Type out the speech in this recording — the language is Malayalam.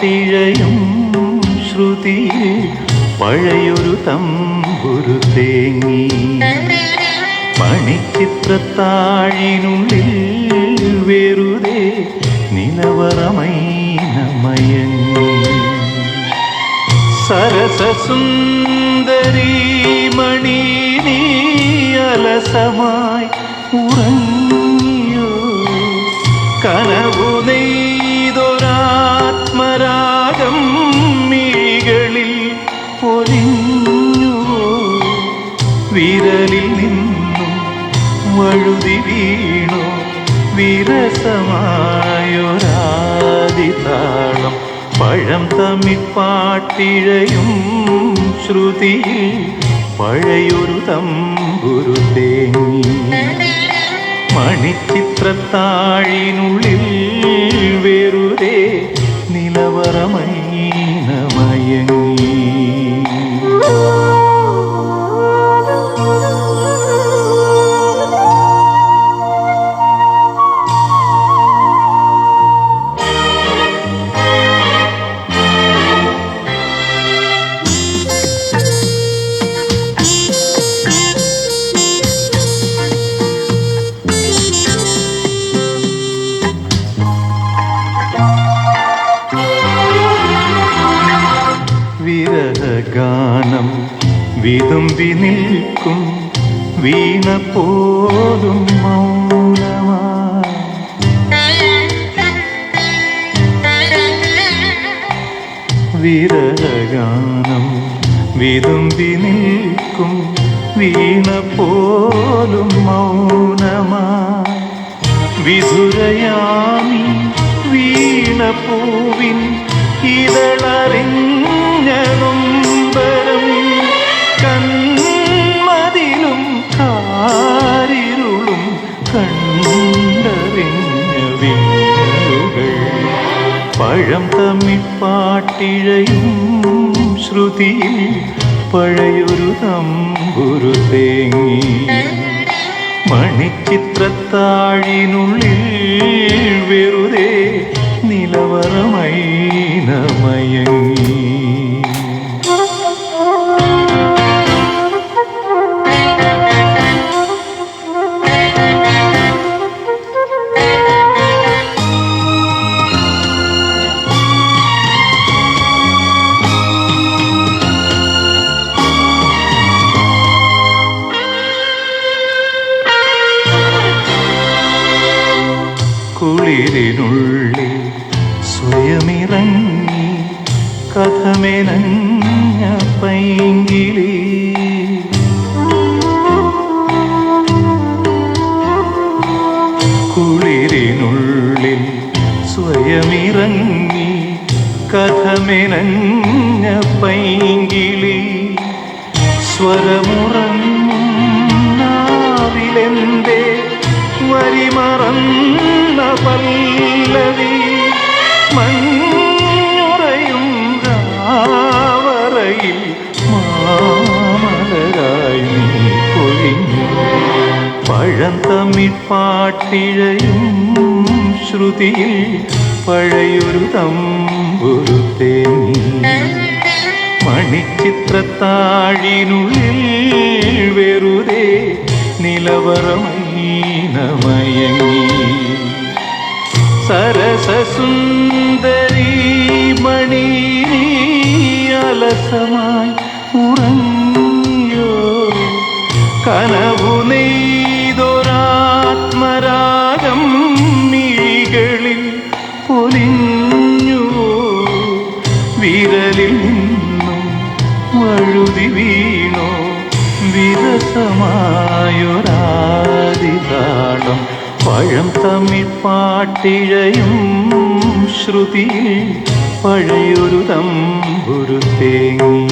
പാട്ടിഴയും ശ്രുതി പഴയൊരു തമ്പുരു തേങ്ങി. മണിച്ചിത്രത്താഴിനുള്ളിൽ വെറുതെ നിലവറമൈനമയങ്ങി. സരസസുന്ദരി മണി നീ അലസമായി ഉറങ്ങിയോ? കനവു നെയ്തൊരാത്മരാഗം വഴുതി വീണു. വിരസമായൊരാതിതാളം പഴം തമ്മിപ്പാട്ടിഴയും ശ്രുതിയിൽ പഴയൊരു തമ്പുരു തേങ്ങി. മണിച്ചിത്രത്താഴിനുള്ളിൽ വിരഹഗാനം വിതുമ്പി നിൽക്കും വീണ പോലും മൗനമാ വിരഹഗാനം വിതുമ്പി നിൽക്കും വീണ പോലും മൗനമാ വിസുരയാമി വീണ പൂവിൻ ഇതളറിഞ്ഞുംബരം വിങ്ങലുകൾ പഴം തമ്മിപ്പാട്ടിഴയും ശ്രുതിയിൽ പഴയൊരു തമ്പുരു തേങ്ങി. മണിച്ചിത്രത്താഴിനുള്ളിൽ വെറുതെ നിലവറമൈനമയങ്ങി കുളിരിനുള്ളിൽ സ്വയമിറങ്ങി കഥമെനഞ്ഞ പൈങ്കിളി. കുളിരിനുള്ളിൽ സ്വയമിറങ്ങി കഥമെനഞ്ഞ പൈങ്കിളി. സ്വരമുറങ്ങും നാവിലെന്തേ വരിമറന്ന പല്ലവി മഞ്ഞുറയും രാവറയിൽ മാമലരായി നീ പൊഴിഞ്ഞു. പഴം തമ്മിപ്പാട്ടിഴയും ശ്രുതിയിൽ പഴയൊരു തമ്പുരു തേങ്ങി മണിച്ചിത്രത്താഴിനുള്ളിൽ വെറുതെ നിലവറമൈനമയങ്ങി സരസസുന്ദരീ മണി നീ അലസമായി ഉറങ്ങിയോ? കനവു നെയ്തൊരാത്മരാഗം മിഴികളിൽ പൊലിഞ്ഞു? വിരലിൽ നിന്നും വഴുതി വീണോ? വിരസമായൊരാദിതാളം പഴം തമ്മിപ്പാട്ടിഴയും ശ്രുതിയിൽ പഴയൊരു തമ്പുരു തേങ്ങി.